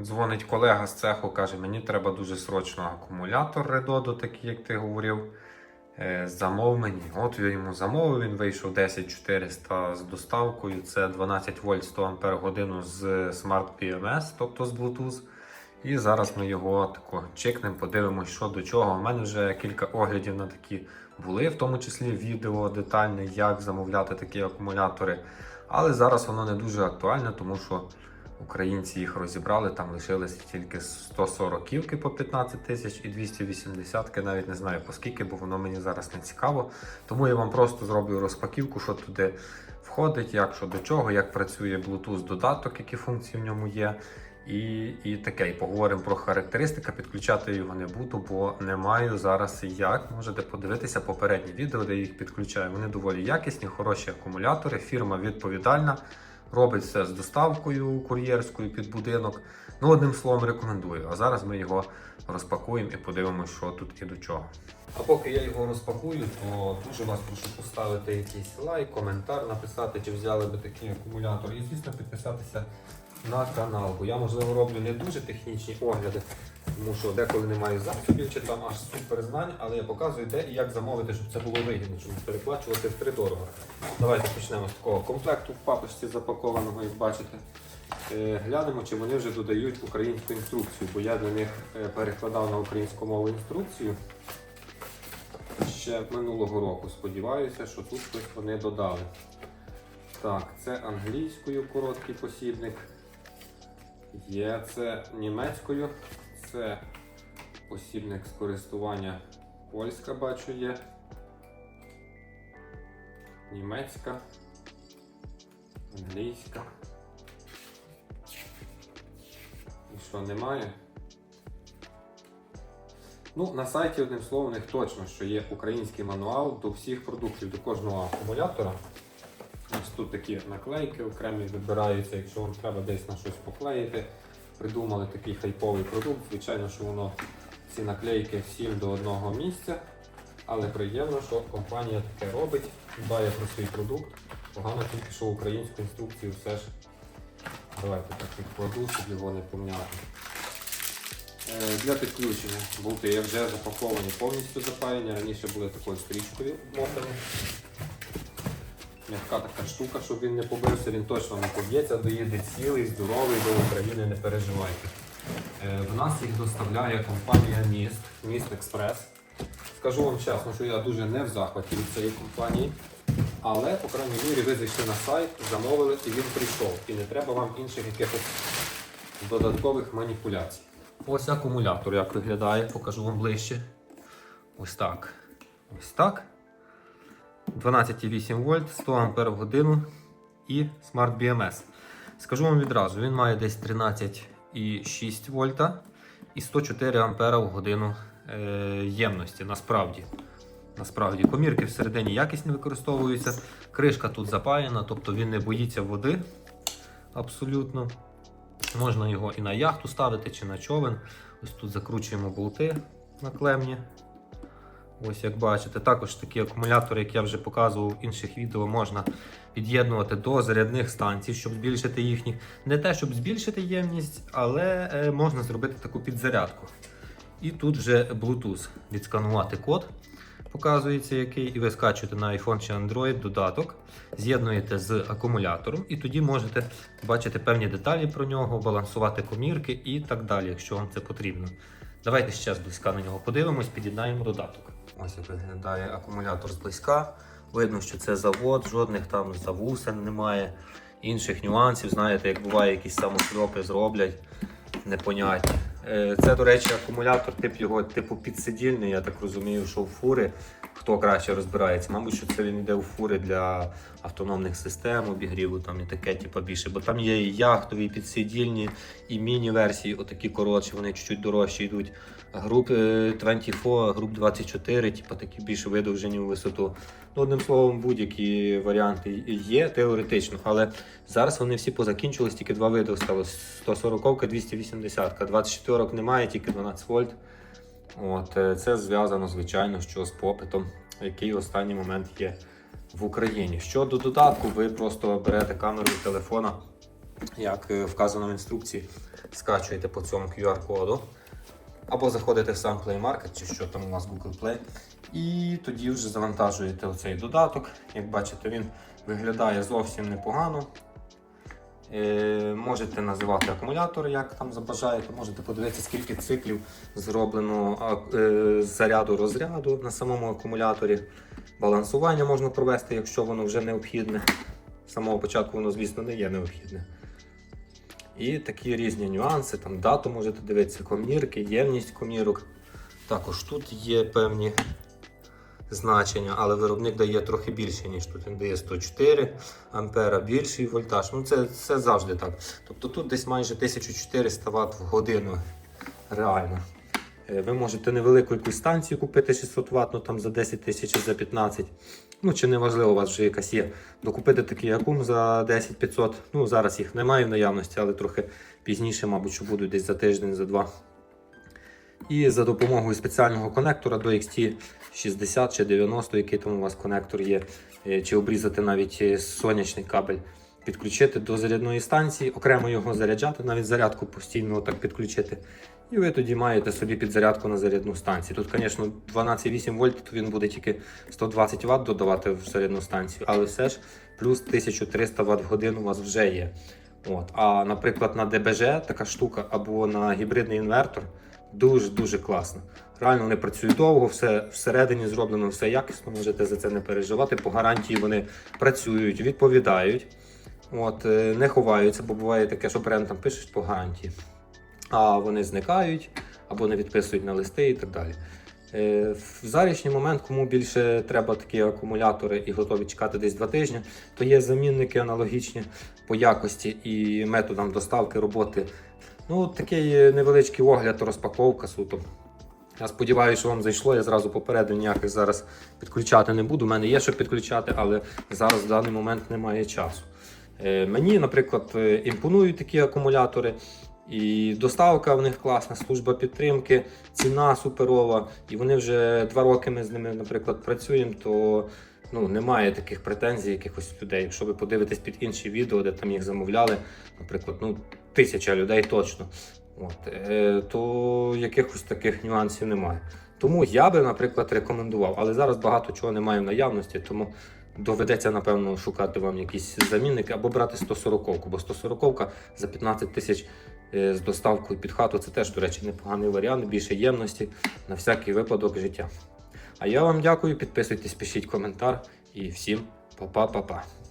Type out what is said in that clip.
Дзвонить колега з цеху, каже, мені треба дуже срочно акумулятор Redodo, такий, як ти говорив. Е, Замов мені. От я йому замовив, він вийшов 10400 з доставкою. Це 12 вольт 100 ампер годину з Smart PMS, тобто з Bluetooth. І зараз ми його тако чекнемо, подивимось, що до чого. У мене вже кілька оглядів на такі були, в тому числі відео детальне, як замовляти такі акумулятори. Але зараз воно не дуже актуальне, тому що українці їх розібрали, там лишилися тільки 140 ківки по 15 тисяч і 280 навіть не знаю по скільки, бо воно мені зараз не цікаво. Тому я вам просто зроблю розпаківку, що туди входить, як що до чого, як працює Bluetooth додаток, які функції в ньому є. І, і таке, і поговоримо про характеристики. Підключати його не буду, бо не маю зараз як. Можете подивитися попередні відео, де їх підключаю. Вони доволі якісні, хороші акумулятори. Фірма відповідальна, робить все з доставкою кур'єрською під будинок. Ну, одним словом, рекомендую. А зараз ми його розпакуємо і подивимося, що тут і до чого. А поки я його розпакую, то дуже вас прошу поставити якийсь лайк, коментар, написати, чи взяли би такий акумулятор. І, звісно, підписатися на канал, бо я можливо роблю не дуже технічні огляди, тому що деколи не маю засобів чи там аж супер знань, але я показую, де і як замовити, щоб це було вигідно, щоб переплачувати втридорого. Давайте почнемо з такого комплекту в папочці запакованого, як бачите. Е, Глянемо, чи вони вже додають українську інструкцію, бо я для них е, перекладав на українську мову інструкцію ще минулого року. Сподіваюся, що тут щось вони додали. Так, це англійською короткий посібник. Є це німецькою, це посібник з користування польська, бачу є. Німецька, англійська. І що немає? Ну, на сайті, одним словом, них точно, що є український мануал до всіх продуктів, до кожного акумулятора. Ось тут такі наклейки окремі вибираються, якщо вам треба десь на щось поклеїти. Придумали такий хайповий продукт. Звичайно, що воно ці наклейки всім до одного місця. Але приємно, що компанія таке робить, дбає про свій продукт. Погано тільки, що українську інструкцію все ж. Давайте так відкладу, щоб його не помняти. Е, Для підключення болти вже запаковані повністю запаяні. Раніше були такою стрічкою обмотані. М'яка така штука, щоб він не побився, він точно не поб'ється, доїде цілий, здоровий до України, не переживайте. Е, В нас їх доставляє компанія Міст, Міст Експрес. Скажу вам чесно, що я дуже не в захваті від цієї компанії, але, по крайній мірі, ви зайшли на сайт, замовили і він прийшов. І не треба вам інших якихось додаткових маніпуляцій. Ось акумулятор, як виглядає, покажу вам ближче. Ось так. Ось так. 12,8 вольт, 100 ампер в годину і Smart BMS. Скажу вам відразу, він має десь 13,6 вольта і 104 ампера в годину е, ємності. Насправді. Насправді, комірки всередині якісно використовуються. Кришка тут запаяна, тобто він не боїться води абсолютно. Можна його і на яхту ставити, чи на човен. Ось тут закручуємо болти на клемні. Ось як бачите, також такі акумулятори, як я вже показував в інших відео, можна під'єднувати до зарядних станцій, щоб збільшити їхні. Не те, щоб збільшити ємність, але е, можна зробити таку підзарядку. І тут вже Bluetooth. Відсканувати код, показується який, і ви скачуєте на iPhone чи Android додаток, з'єднуєте з акумулятором, і тоді можете бачити певні деталі про нього, балансувати комірки і так далі, якщо вам це потрібно. Давайте ще зблизька на нього подивимось, під'єднаємо додаток. Ось як виглядає акумулятор зблизька. Видно, що це завод, жодних там завусин немає, інших нюансів. Знаєте, як буває, якісь самосльопи зроблять непонятні. Е, Це, до речі, акумулятор тип його типу підсидільний. Я так розумію, що у фури хто краще розбирається. Мабуть, що це він йде у фури для автономних систем, обігріву там і таке, типу, більше. Бо там є і яхтові, і підсидільні, і міні-версії, отакі коротші, вони чуть-чуть дорожчі йдуть. Груп е, 24, груп 24, типу такі більш видовжені у висоту. Ну, одним словом, будь-які варіанти є теоретично, але зараз вони всі позакінчились, тільки два види осталось: 140 280 24 немає, тільки 12 вольт. От, е, це зв'язано, звичайно, що з попитом, який в останній момент є в Україні. Щодо додатку, ви просто берете камеру телефона, як е, вказано в інструкції, скачуєте по цьому QR-коду. Або заходите в сам Play Market, чи що там у вас Google Play, і тоді вже завантажуєте оцей додаток. Як бачите, він виглядає зовсім непогано. Е, можете називати акумулятор, як там забажаєте, можете подивитися, скільки циклів зроблено е, заряду розряду на самому акумуляторі. Балансування можна провести, якщо воно вже необхідне. З самого початку воно, звісно, не є необхідне. І такі різні нюанси, там дату можете дивитися, комірки, ємність комірок. Також тут є певні значення, але виробник дає трохи більше, ніж тут. Він дає 104 ампера, більший вольтаж. Ну це, це завжди так. Тобто тут десь майже 1400 Вт в годину. Реально. Е, Ви можете невелику якусь станцію купити 600 Вт, ну там за 10 тисяч за 15. Ну чи не важливо, у вас вже якась є. Докупити такий акум за 10-500. Ну зараз їх немає в наявності, але трохи пізніше, мабуть, що будуть десь за тиждень, за два. І за допомогою спеціального конектора до XT60 чи 90, який там у вас конектор є, е, чи обрізати навіть е, сонячний кабель, підключити до зарядної станції, окремо його заряджати, навіть зарядку постійно так підключити. І ви тоді маєте собі підзарядку на зарядну станцію. Тут, звісно, 12,8 вольт, то він буде тільки 120 Вт додавати в зарядну станцію, але все ж плюс 1300 Вт в годину у вас вже є. От. А, наприклад, на ДБЖ така штука або на гібридний інвертор дуже-дуже класно. Реально вони працюють довго, все всередині зроблено, все якісно, можете за це не переживати. По гарантії вони працюють, відповідають, от, е, не ховаються, бо буває таке, що бренд там пишуть по гарантії. А вони зникають або не відписують на листи і так далі. Е, В зарічний момент, кому більше треба такі акумулятори і готові чекати десь два тижні, то є замінники аналогічні по якості і методам доставки роботи. Ну, такий невеличкий огляд, розпаковка суто. Я сподіваюся, що вам зайшло. Я зразу попереду ніяких зараз підключати не буду. У мене є що підключати, але зараз в даний момент немає часу. Е, Мені, наприклад, е, імпонують такі акумулятори. І доставка в них класна, служба підтримки, ціна суперова. І вони вже два роки ми з ними, наприклад, працюємо, то ну, немає таких претензій якихось людей. Якщо ви подивитесь під інші відео, де там їх замовляли, наприклад, ну, тисяча людей точно, от, е, то якихось таких нюансів немає. Тому я би, наприклад, рекомендував, але зараз багато чого немає в наявності, тому доведеться, напевно, шукати вам якісь замінники або брати 140-ку, бо 140-ка за 15 тисяч е, з доставкою під хату це теж, до речі, непоганий варіант, більше ємності на всякий випадок життя. А я вам дякую, підписуйтесь, пишіть коментар і всім па-па-па-па.